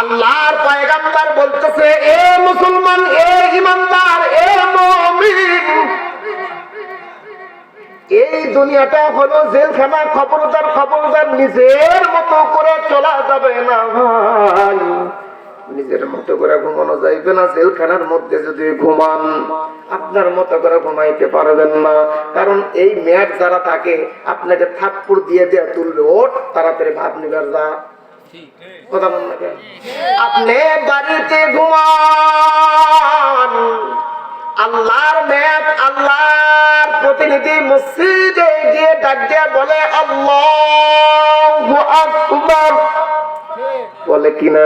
আল্লাহর পয়গাম্বার বলতেছে এ মুসলমান এ ইমানদার এ মুমিন। এই দুনিয়াটা হলো জেলখানা খবরদার খবরদার নিজের মতো করে চলা যাবে না ভাই। নিজের মতো করে ঘুমানো যাইবে না, জেলখানার মধ্যে যদি ঘুমান, আপনার মতো করে ঘুমাইতে পারবেন না। কারণ এই মেয়াদ যারা থাকে, আপনাকে থাপ্পুর দিয়ে দেয়া তুলবে, ওঠ, তাড়াতাড়ি ভাব নিবার যা। আপনি বাড়িতে ঘুমান, আল্লাহর মেয়াদ আল্লাহর প্রতিনিধি মসজিদে গিয়ে ডাক দিয়ে বলে, আল্লাহু আকবার। বলে কিনা?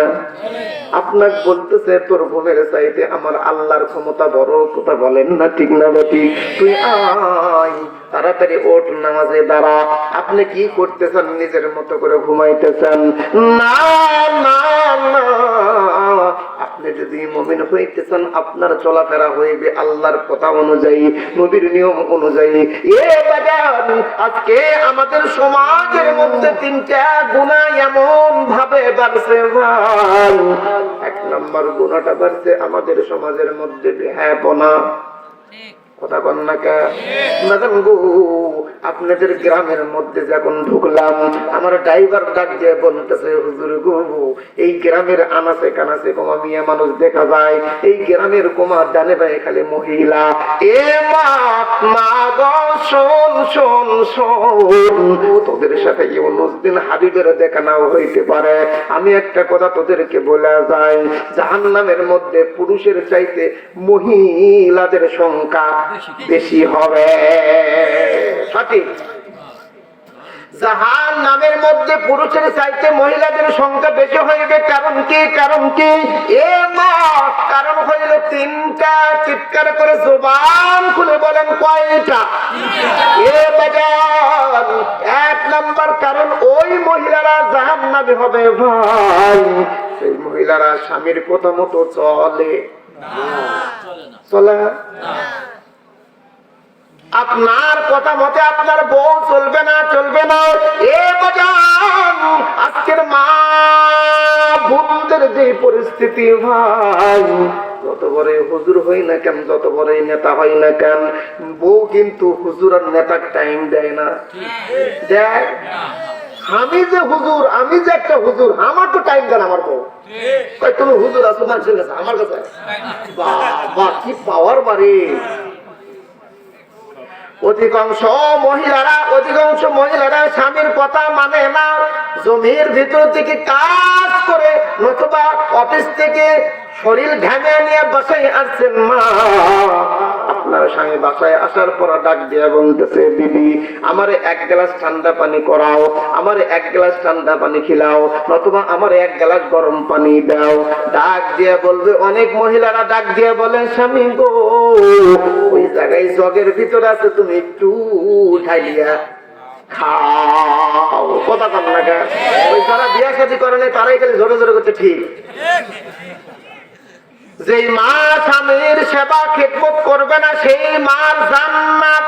আপনাকে বলতেছে, তোর বোনের চাইতে আমার আল্লাহর ক্ষমতা বড় কথা বলেন না, ঠিক না, বেটি? তুই আয়, তাড়াতাড়ি ওঠ, নামাজে দাঁড়া। আপনি কি করতেছেন? নিজের মতো করে ঘুমাইতেছেন। না না না আপনি যদি মমিন হইতেছেন, আপনার চলাফেরা হইবে আল্লাহর কথা অনুযায়ী, নবীর নিয়ম অনুযায়ী। এ আজকে আমাদের সমাজের মধ্যে তিনটা গুণা এমন ভাবে বাড়ছে এক নম্বর গুণাটা বাড়ছে আমাদের সমাজের মধ্যে বেহায়াপনা। কথা কন না কে? ম্যাডাম আপনাদের গ্রামের মধ্যে যখন ঢুকলাম, আমার ড্রাইভার ডাক দিয়ে বলতেছে, হুজুর গো, এই গ্রামের আনাচে কানাচে কোমা মিয়া মানুষ দেখা যায়। এই গ্রামের কোমা ডানে বায়ে খালি মহিলা। এ মা গো, শোন শোন শোন। তোদের সাথে ইউনুস দিন হাবিবের দেখা নাও হইতে পারে। আমি একটা কথা তোদেরকে বলে যাই। জাহান্নামের মধ্যে পুরুষের চাইতে মহিলাদের সংখ্যা বেশি। হবে। সঠিক। জাহান নামের মধ্যে পুরুষের চাইতে মহিলাদের সংখ্যা বেশি হইবে। কারণ কি? কারণ কি? এ কারণ হইল তিনটা চিৎকার করে জোবান খুলে বলেন কয়টা? এ বাজান এক নাম্বার কারণ ওই মহিলারা জাহান নামে হবে। ভাই সেই মহিলারা স্বামীর কথা মতো চলে চলে না? চলে আপনার কথা মতে আপনার বউ চলবে না চলবে না। এ বাজান, আজকের মা বোনদের যে পরিস্থিতি ভাই, যত হুজুর হই না কেন, যত নেতা হয় না কেন, বউ কিন্তু হুজুর আর টাইম দেয় না। দেয়? আমি যে হুজুর, আমি যে একটা হুজুর, আমার তো টাইম দেন আমার বউ। তুমি হুজুর আছো মানুষের কাছে আমার কাছে বাবা কি পাওয়ার বাড়ি অধিকাংশ মহিলারা অধিকাংশ মহিলারা স্বামীর কথা মানে না। জমির ভিতর থেকে কাজ করে নতুবা অফিস থেকে শরীর ঘামে নিয়ে বসে আসছেন মা। আপনার স্বামী বাসায় আসার পর ডাক দিয়ে বলতেছে, দিদি, আমার এক গ্লাস ঠান্ডা পানি করাও, আমার এক গ্লাস ঠান্ডা পানি খিলাও, নতুবা আমার এক গ্লাস গরম পানি দাও। ডাক দিয়ে বলবে, অনেক মহিলারা ডাক দিয়া বলে স্বামী গো, ওই জায়গায় জগের ভিতর আছে, তুমি একটু উঠাইলিয়া খাও। কথা কম না? ওই যারা বিয়া শাদী করে নাই, তারাই খালি জোরে জোরে করতে ঠিক? যেই মা স্বামীর সেবা খেদমত করবে না, সেই মার জান্নাত।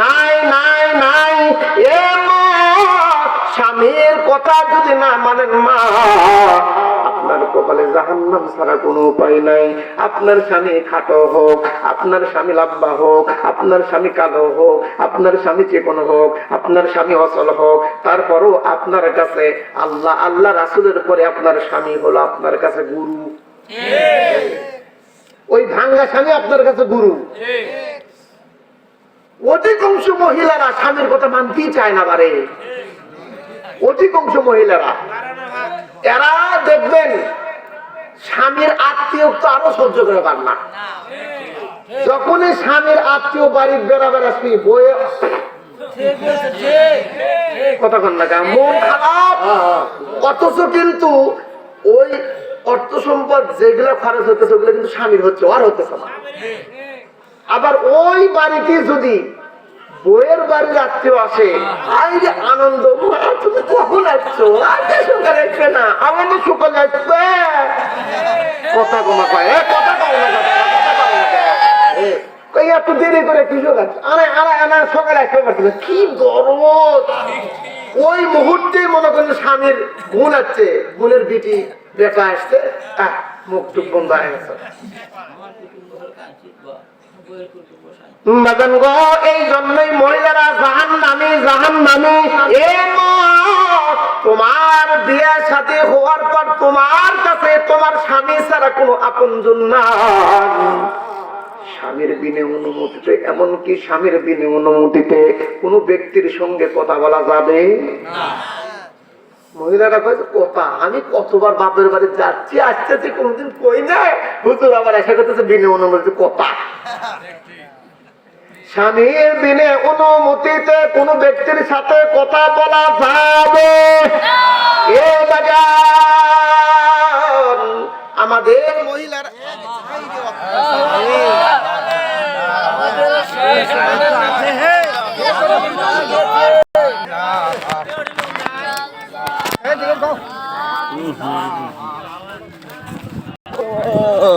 নাই নাই নাই, এ স্বামীর কথা যদি না মানেন মা, আপনার স্বামী খাটো হোক, আপনার স্বামী লাব্বা হোক, আপনার স্বামী কালো হোক, আপনার স্বামী চেকন হোক, আপনার স্বামী অচল হোক, তারপরও আপনার কাছে আল্লাহ আল্লাহ রাসুলের পরে আপনার স্বামী হলো আপনার কাছে গুরু। ওই ভাঙ্গা স্বামী আপনার কাছে গুরু। অধিকাংশ মহিলারা স্বামীর কথা মানতেই চায় না বারে। অধিকাংশ মহিলারা। এরা দেখবেন স্বামীর আত্মীয় তো আরও সহ্য করে পার না। যখনই স্বামীর আত্মীয় বাড়ির বেড়াবার আসবি বয়ে কতক্ষণ না মন খারাপ। অথচ কিন্তু ওই অর্থ সম্পদ যেগুলো খরচ হতেছে ওগুলো কিন্তু স্বামীর হচ্ছে আর হতেছে না। আবার ওই বাড়িতে যদি বইয়ের বাড়ির আত্মীয় আসে আই যে আনন্দ তুমি কখন আসছো? সকালে আসবে না আমার তো সকালে আসবে। কথা কমা কয় কথা কও না দেরি করে কিছু আরে আরে আনা সকালে পারছিল কি গরম ওই মুহূর্তে মনে করেন স্বামীর গুণ আছে, গুণের বিটি। বেটা আসছে মুখ টুক বন্ধ হয়ে গেছে। বাগান গো, এই জন্যই মহিলারা জাহান নামি জাহান নামি এ তোমার বিয়ের সাথে হওয়ার পর তোমার কাছে তোমার স্বামী ছাড়া কোনো আপনজন নাই। স্বামীর বিনে অনুমতিতে, এমনকি স্বামীর বিনে অনুমতিতে কোনো ব্যক্তির সঙ্গে কথা বলা যাবে? মহিলারা কয়েছে কথা আমি কতবার বাপের বাড়ি যাচ্ছি, আসতেছি, কোনদিন কই না? হুজুর আবার আশা করতেছে, বিনে অনুমতি কথা স্বামীর বিনে অনুমতিতে কোন ব্যক্তির সাথে কথা বলা যাবে আমাদের মহিলারা ও